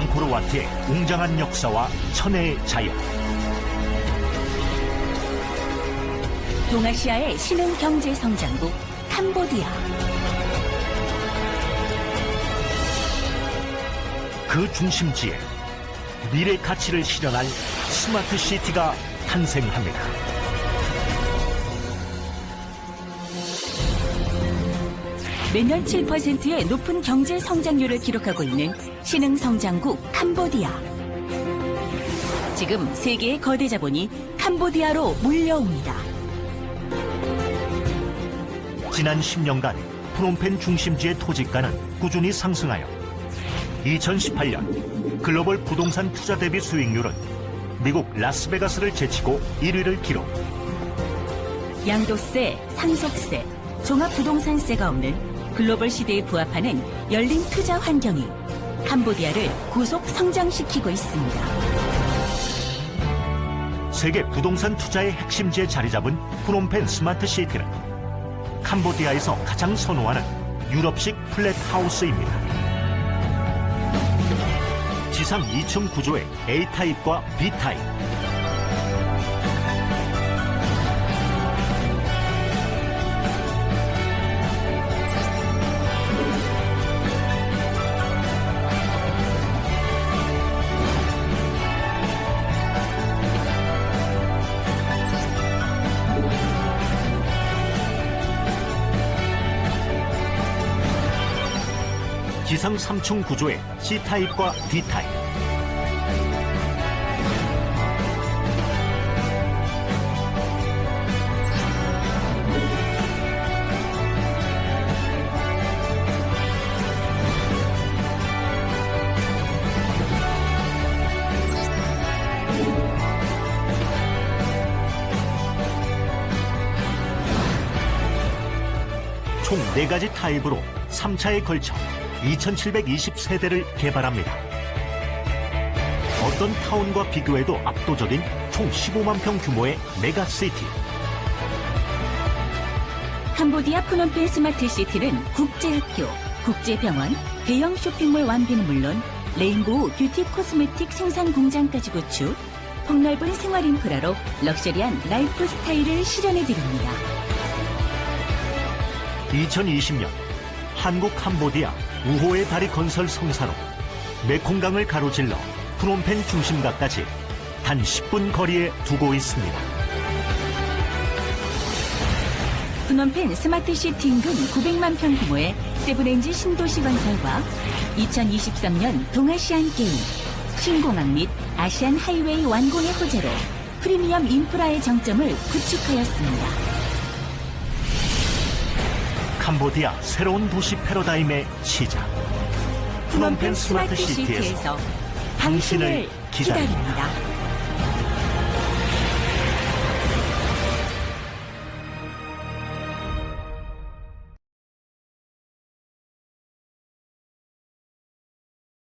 앙코르와트의 웅장한 역사와 천혜의 자연 동아시아의 신흥 경제 성장국 캄보디아. 그 중심지에 미래 가치를 실현할 스마트 시티가 탄생합니다. 매년 7%의 높은 경제 성장률을 기록하고 있는 신흥 성장국 캄보디아. 지금 세계의 거대 자본이 캄보디아로 몰려옵니다. 지난 10년간 프놈펜 중심지의 토지가는 꾸준히 상승하여 2018년 글로벌 부동산 투자 대비 수익률은 미국 라스베가스를 제치고 1위를 기록. 양도세, 상속세, 종합부동산세가 없는 글로벌 시대에 부합하는 열린 투자 환경이 캄보디아를 고속 성장시키고 있습니다. 세계 부동산 투자의 핵심지에 자리 잡은 프놈펜 스마트 시티는 캄보디아에서 가장 선호하는 유럽식 플랫 하우스입니다. 지상 2층 구조의 A타입과 B타입, 지상 3층 구조의 C타입과 D타입, 총 4가지 타입으로 3차에 걸쳐 2720세대를 개발합니다. 어떤 타운과 비교해도 압도적인 총 15만 평 규모의 메가시티. 캄보디아 프놈펜 스마트 시티는 국제학교, 국제병원, 대형 쇼핑몰 완비는 물론 레인보우 뷰티 코스메틱 생산 공장까지 구축, 폭넓은 생활 인프라로 럭셔리한 라이프 스타일을 실현해 드립니다. 2020년 한국 캄보디아 우호의 다리 건설 성사로 메콩강을 가로질러 프놈펜 중심가까지 단 10분 거리에 두고 있습니다. 프놈펜 스마트 시티 인근 900만 평 규모의 세브렌지 신도시 건설과 2023년 동아시안 게임, 신공항 및 아시안 하이웨이 완공의 호재로 프리미엄 인프라의 정점을 구축하였습니다. 캄보디아 새로운 도시 패러다임의 시작. 프놈펜 스마트 시티에서 당신을 기다립니다.